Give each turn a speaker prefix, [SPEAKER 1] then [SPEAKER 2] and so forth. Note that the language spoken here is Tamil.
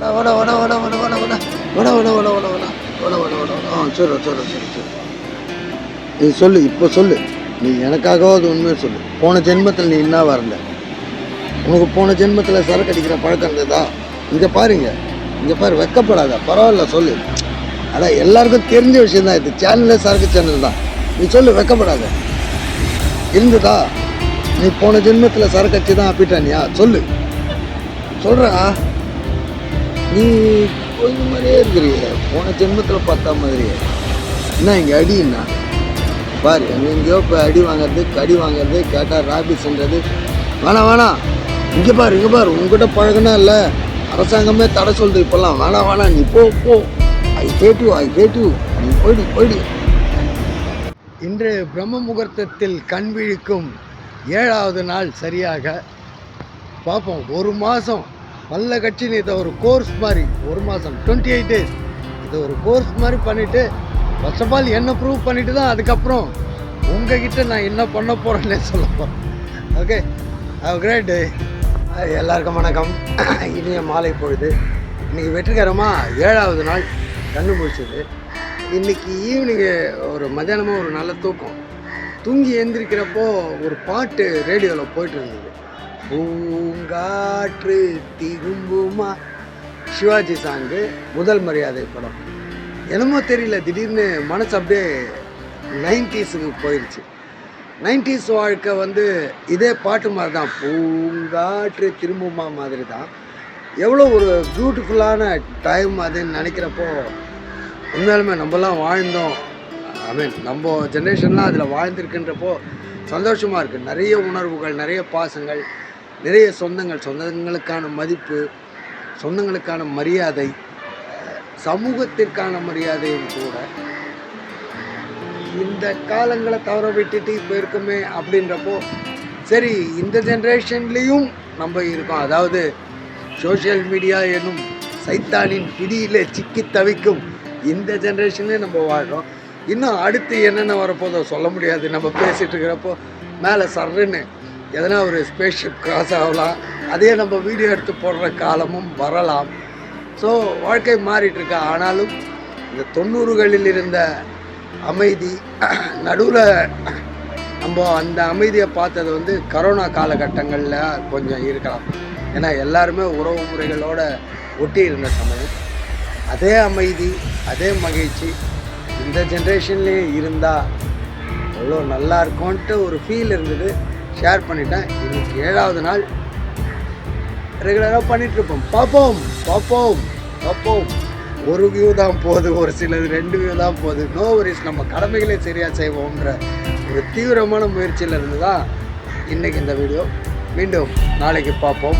[SPEAKER 1] வட வட வட வட வட வட. வட வட வட வட வட. வட வட வட. ஆ சரி சரி சரி சரி. நீ சொல்லு இப்போ சொல்லு. நீ எனக்காகவாவது உண்மையை சொல்லு. போன ஜென்மத்தில் நீ என்ன வரல உனக்கு போன ஜென்மத்தில் சரக்கு அடிக்கிற பழக்கம் இருந்ததா? இங்கே பாருங்க. இங்கே பாரு வெக்கப்படாத. பரவாயில்ல சொல்லு. அதான் எல்லாருக்கும் தெரிஞ்ச விஷயம் தான் இது. சேனலே சரக்கு சேனல் தான். நீ சொல்லு வெக்கப்படாத. இருந்ததா? நீ போன ஜென்மத்தில் சரக்கு அடிச்சு தான் அப்பிட்டானியா? சொல்லு. சொல்கிறா நீ கொஞ்சம் மாதிரியே இருக்கிறிய போன ஜென்மத்தில் பார்த்தா மாதிரியே. என்ன இங்கே அடின்னா? பாரு அங்கே எங்கேயோ இப்போ அடி வாங்குறது கடி வாங்குறது கேட்டால் ராபி ராபிஸ்ன்றது வேணாம் வேணாம் இங்கே பாரு இங்கே பாரு. உங்ககிட்ட பழகுனா இல்லை. அரசாங்கமே தடை சொல்லுது இப்போல்லாம். வேணாம் வேணாம் நீ போ போ. ஐ கேட்டு ஐ கேட்டு நீ போயிடு போயிடு. இன்று பிரம்ம முகூர்த்தத்தில் கண் விழிக்கும் ஏழாவது நாள் சரியாக. பார்ப்போம் ஒரு மாதம் பல்ல கட்சின்னு இதை ஒரு கோர்ஸ் மாதிரி ஒரு மாதம் டுவெண்ட்டி எயிட் டேஸ் இதை ஒரு கோர்ஸ் மாதிரி பண்ணிவிட்டு ஃபர்ஸ்ட் ஆஃப் ஆல் என்ன ப்ரூவ் பண்ணிவிட்டு தான் அதுக்கப்புறம் உங்ககிட்ட நான் என்ன பண்ண போகிறேன்னே சொல்ல போகிறேன் ஓகே கிரேட் டே எல்லாருக்கும் வணக்கம். இனிய மாலை பொழுது. இன்றைக்கி வெற்றிகரமாக ஏழாவது நாள் கண்ணு முடிச்சது இன்னைக்கு ஈவினிங்கு ஒரு மத்தியானமாக ஒரு நல்ல தூக்கம். தூங்கி எந்திரிக்கிறப்போ ஒரு பாட்டு ரேடியோவில் போயிட்டு இருந்தது. பூங்காற்று திரும்புமா? சிவாஜி சாங்கு முதல் மரியாதை படம். என்னமோ தெரியல திடீர்னு மனசு அப்படியே நைன்டிஸுக்கு போயிடுச்சு நைன்டிஸ் வாழ்க்கை வந்து இதே பாட்டு மாதிரி தான் பூங்காற்று திரும்புமா மாதிரி தான் எவ்வளோ ஒரு பியூட்டிஃபுல்லான டைம் அதுன்னு நினைக்கிறப்போ உண்மையாலுமே நம்மலாம் வாழ்ந்தோம். ஐ மீன் நம்ம ஜென்ரேஷன்லாம் அதில் வாழ்ந்திருக்குன்றப்போ சந்தோஷமாக இருக்குது நிறைய உணர்வுகள் நிறைய பாசங்கள். நிறைய சொந்தங்கள் சொந்தங்களுக்கான மதிப்பு சொந்தங்களுக்கான மரியாதை சமூகத்திற்கான மரியாதையும் கூட. இந்த காலங்களை தவற விட்டுட்டு இப்போ இருக்குமே அப்படின்றப்போ சரி இந்த ஜென்ரேஷன்லேயும் நம்ம இருக்கோம். அதாவது சோஷியல் மீடியா என்னும் சைத்தானின் பிடியில் சிக்கி தவிக்கும் இந்த ஜென்ரேஷன்லேயே நம்ம வாழ்கிறோம் இன்னும் அடுத்து என்னென்ன வரப்போதோ சொல்ல முடியாது. நம்ம பேசிகிட்டு இருக்கிறப்போ மேலே சர்ன்னு எதனா ஒரு ஸ்பேஸ்ஷிப் கிராஸ் ஆகலாம். அதே நம்ம வீடியோ எடுத்து போடுற காலமும் வரலாம். ஸோ வாழ்க்கை மாறிட்டுருக்கு ஆனாலும் இந்த தொண்ணூறுகளில் இருந்த அமைதி நடுவில் நம்ம அந்த அமைதியை பார்த்தது வந்து கரோனா காலகட்டங்களில் கொஞ்சம் இருக்கலாம். ஏன்னா எல்லாருமே உறவு முறைகளோடு ஒட்டி இருந்த சமயம். அதே அமைதி அதே மகிழ்ச்சி இந்த ஜென்ரேஷன்லேயே இருந்தால் எவ்வளோ நல்லா இருக்கும்ன்ட்டு ஒரு ஃபீல் இருந்தது. ஷேர் பண்ணிட்டேன். இன்னைக்கு ஏழாவது நாள். ரெகுலராக பண்ணிகிட்ருப்போம் பார்ப்போம் பார்ப்போம் பார்ப்போம். ஒரு வியூ தான் போகுது ஒரு சிலது ரெண்டு வியூ தான் போகுது நோ வரிஸ் நம்ம கடமைகளை சரியாக செய்வோம்ன்ற ஒரு தீவிரமான முயற்சியிலிருந்து தான் இன்றைக்கி இந்த வீடியோ மீண்டும் நாளைக்கு பார்ப்போம்.